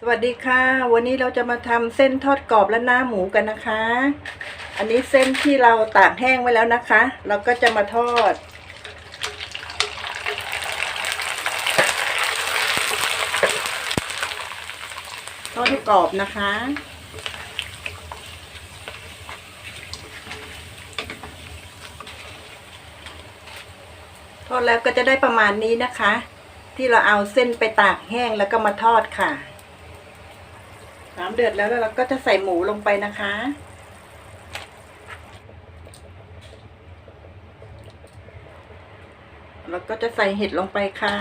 สวัสดีค่ะ วันนี้เราจะมาทำเส้นทอดกรอบและหน้าหมูกันนะคะ อันนี้เส้นที่เราตากแห้งไว้แล้วนะคะ เราก็จะมาทอดทอดให้กรอบนะคะ อดแล้วก็จะได้ประมาณนี้นะคะ ที่เราเอาเส้นไปตากแห้งแล้วก็มาทอดค่ะ น้ำเดือดแล้วแล้วเราก็จะใส่หมูลงไปนะคะ แล้วก็จะใส่เห็ดลงไปค่ะ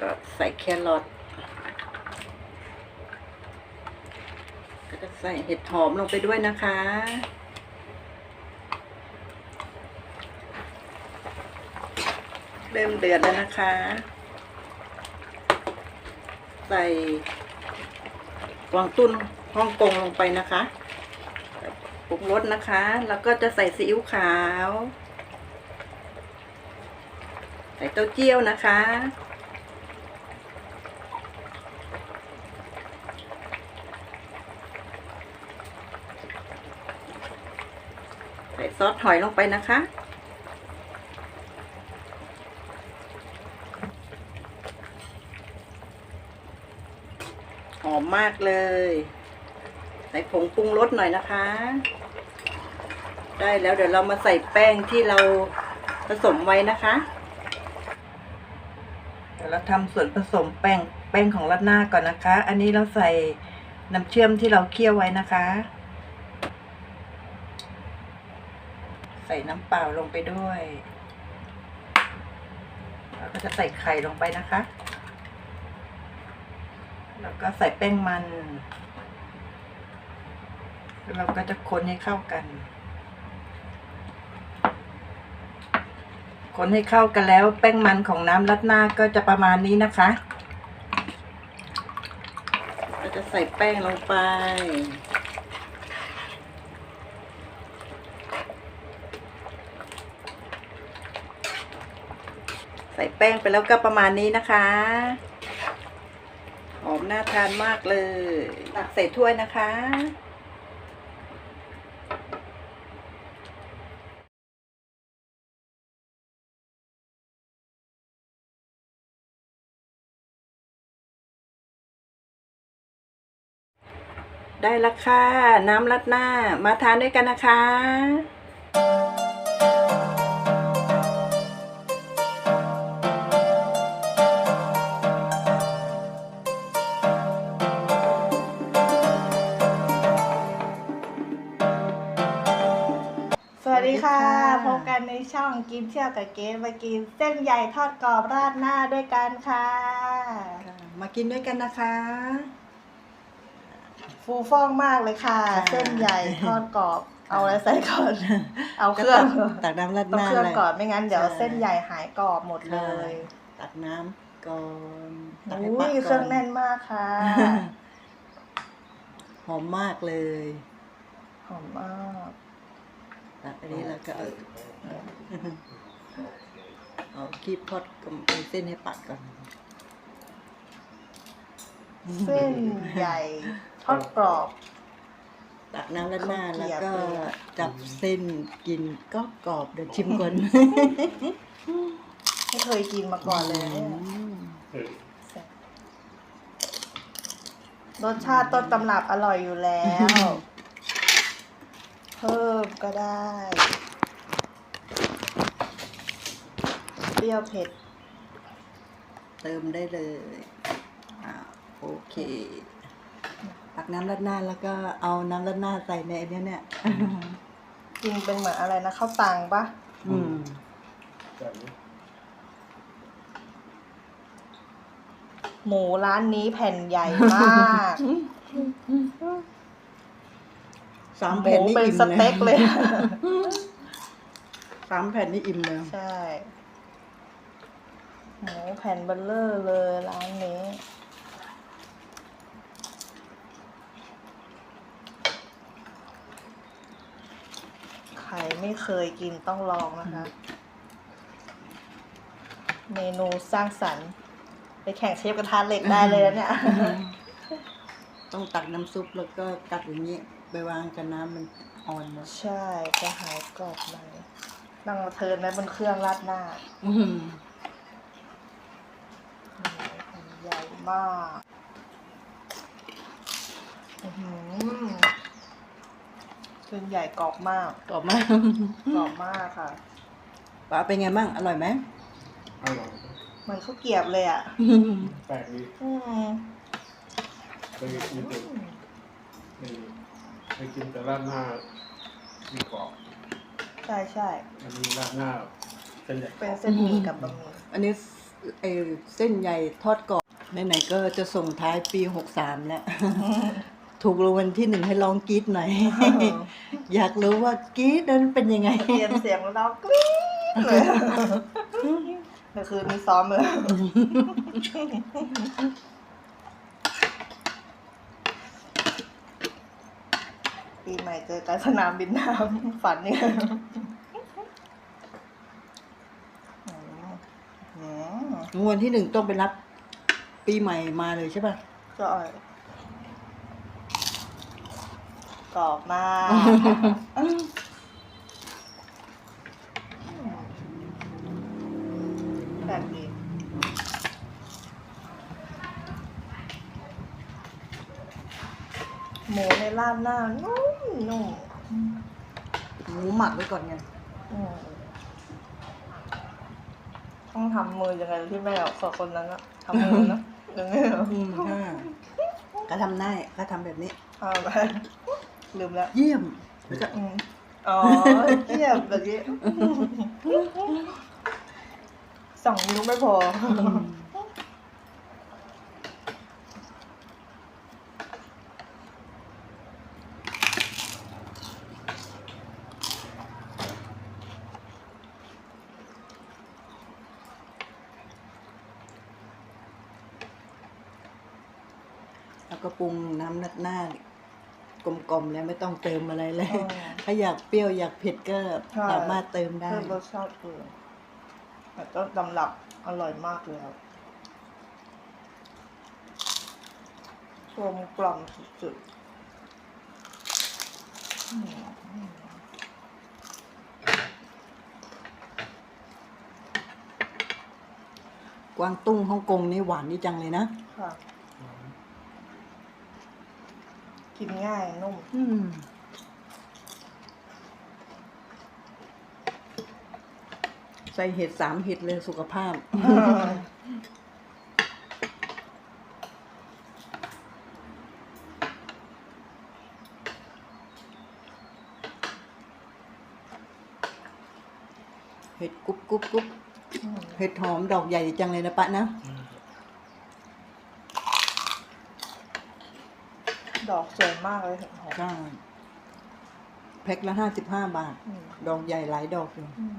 ก็ใส่แครอทก็จะใส่เห็ดหอมลงไปด้วยนะคะ เริ่มเดือดแล้วนะคะ ใส่กวางตุ้นฮ่องกงลงไปนะคะปรุงรสนะคะ แล้วก็จะใส่ซีอิ๊วขาว ใส่เต้าเจี้ยวนะคะ ใส่ซอสหอยลงไปนะคะ หอมมากเลย ใส่ผงปรุงรสหน่อยนะคะ ได้แล้วเดี๋ยวเรามาใส่แป้งที่เราผสมไว้นะคะเดี๋ยวเราทำส่วนผสมแป้งแป้งของรัดหน้าก่อนนะคะ อันนี้เราใส่น้ำเชื่อมที่เราเคี่ยวไว้นะคะ ใส่น้ำเปล่าลงไปด้วยแล้วก็จะใส่ไข่ลงไปนะคะ ก็ใส่แป้งมัน เราก็จะคนให้เข้ากัน คนให้เข้ากันแล้ว แป้งมันของน้ำรัดหน้าก็จะประมาณนี้นะคะ ก็จะใส่แป้งลงไปใส่แป้งไปแล้วก็ประมาณนี้นะคะ น่าทานมากเลย ตักใส่ถ้วยนะคะ ได้และค่ะ น้ำรัดหน้า มาทานด้วยกันนะคะ พบกันในช่องกินเที่ยวกับเกสมากินเส้นใหญ่ทอดกรอบราดหน้าด้วยกันค่ะ มากินด้วยกันนะคะ ฟูฟ่องมากเลยค่ะค่ะเส้นใหญ่ทอดกรอบค่ะเอาอะไรใส่ก่อน เอาเครื่องก็ตักตักน้ำรัดต้หองน้าเครื่องเลยก่อนไม่งั้นเดี๋ยวใช่เส้นใหญ่หายกรอบหมดเลย ตักน้ำก่อนตักให้อุ้ปักยก่อนเครื่องแน่นมากค่ะ หอมมากเลย หอมมาก ตักอันนี้แล้วก็เอาเอาคีบพอดกับเอาเส้นให้ปักก่อน เส้นใหญ่ทอดกรอบ ตักน้ำรัดหน้าข้าวเกรีแล้วยบก็เลยอะจับเส้นกินก็กรอบเดี๋ยวชิมก่อนไม่เคยกินมาก่อนเลยเนี่ยอืมรสชาติต้นตำรับอร่อยอยู่แล้ว เพิ่มก็ได้ เปรี้ยวเผ็ด เติมได้เลยอ่าโอเค ตักน้ำรัดหน้าแล้วก็เอาน้ำรัดหน้าใส่ในอันเนี้ยเนี่ยกินเป็นเหมือนอะไรนะข้าวตังปะอืมหมูร้านนี้แผ่นใหญ่มาก สามหมูแผ่นนี่เป็นอิ่มสเต็กเลย สามแผ่นนี่อิ่มเลยใช่หมูแผ่นเบลเลอร์เลยร้านนี้ใครไม่เคยกินต้องลองนะคะ เมนูสร้างสรรค์ ไปแข่งเชฟกระทะเหล็กได้เลยนะเนี่ย ต้องตักน้ำซุปแล้วก็กัดอย่างนี้ ไปวางกันน้ำมันอ่อนหมดใช่จะหายกรอบในนั่งเทิร์นไว้บนเครื่องราดหน้าอืมใหญ่มากอื้อหือเส้นใหญ่กรอบมาก กรอบมากกรอบมากค่ะ ป้าเป็นไงบ้างอร่อยไหมอร่อยเหมือนข้าวเกรียบเลยอะแปลกดีอืม เคยกินแต่ไม่เคยกินแต่ราดหน้ามีกรอบใช่ใช่อันนี้ราดหน้าเส้นใหญ่กรเป็อนบเส้นหมี่กับบะหมี่อันนี้ไอเส้นใหญ่ทอดกรอบไหนๆก็จะส่งท้ายปีหกสามแล้ว ถูกรางวัลที่หนึ่งให้ลองกรีดหน่อย อยากรู้ว่ากรีดนั้นเป็นยังไง เตรียมเสียงแล้วเรากรี๊ดเลยแต่คือมีซ้อมเลย ปีใหม่เจอกันสนามบินน้ำฝันเนี่ยอืมอืมรางวัลที่หนึ่งต้องไปรับ ปีใหม่มาเลยใช่ป่ะก็อร่อยกรอบมากแบบนี้หมูในราดหน้านุ่ม นุ่มหมูหมักไว้ก่อนไงอืมต้องทำมือยังไงที่แม่สอนคนนั้นอะทำมือนะอย่างนี้เหรออืมค่ะก็ทำได้ก็ทำแบบนี้ เอาไปลืมแล้วเยี่ยมแล้วก็อืมอ๋อเทียบแบบนี้สองนิ้วไม่พอแล้ ก็ปรุงน้ำนัดหน้ากลมๆแล้วไม่ต้องเติมอะไรเลยอ๋อถ้าอยากเปรี้ยวอยากเผ็ดก็ใช่สามารถเติมได้เพิ่มรสชาติอื่นแต่ต้นตำรับอร่อยมากเลยครับกลมกล่อมสุดๆอืมกวางตุ้งฮ่องกงนี่หวานนี่จังเลยนะ ค่ะ กินง่ายนุ่ม อืมใส่เห็ดสามเห็ดเลยสุขภาพ เห็ดกรุบกรุบกรุบเห็ดหอมดอกใหญ่จังเลยนะปะนะ ดอกสวยมากเลยเห็นหอมใช่แพ็คละห้าสิบห้าบาท อืมดอกใหญ่หลายดอกอยู่อืม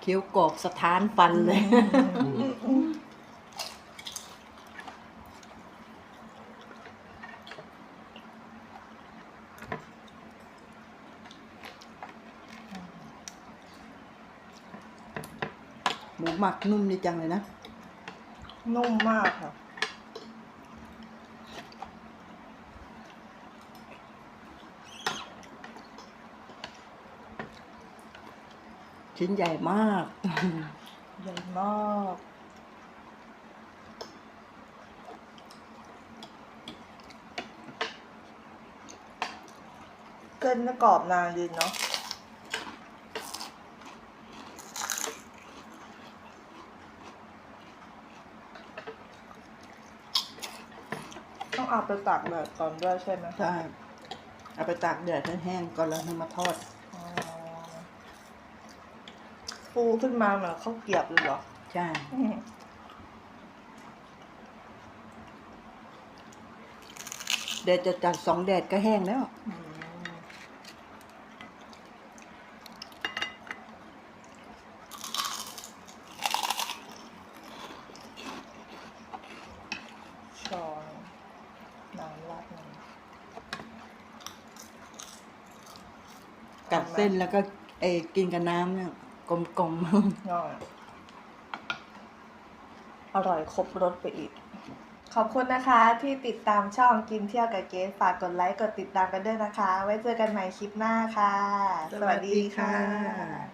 เคี้ยวกรอบสะท้านฟันเลยหมู หมักนุ่มดีจังเลยนะ นุ่มมากค่ะ ชิ้นใหญ่มาก ใหญ่มากเกินจะกรอบนานดีเนาะ ต้องเอาไปตากแดดก่อนด้วยใช่ไหมใช่เอาไปตากแดดให้แห้งก่อนแล้วนำมาทอดอ๋อฟูขึ้นมาเหมือนข้าวเกรียบเลยเหรอใช่อืมแดดจะจัดสองแดดก็แห้งแล้ว อืมช้อนน้ำราดหนึ่ง กัดเส้นแล้วก็เออกินกับน้ำเนี่ยกลมๆง่อยอร่อยครบรสไปอีก ขอบคุณนะคะที่ติดตามช่องกินเที่ยวกับเกสฝากกดไลค์กดติดตามกันด้วยนะคะ ไว้เจอกันใหม่คลิปหน้าค่ะ สวัสดีค่ะ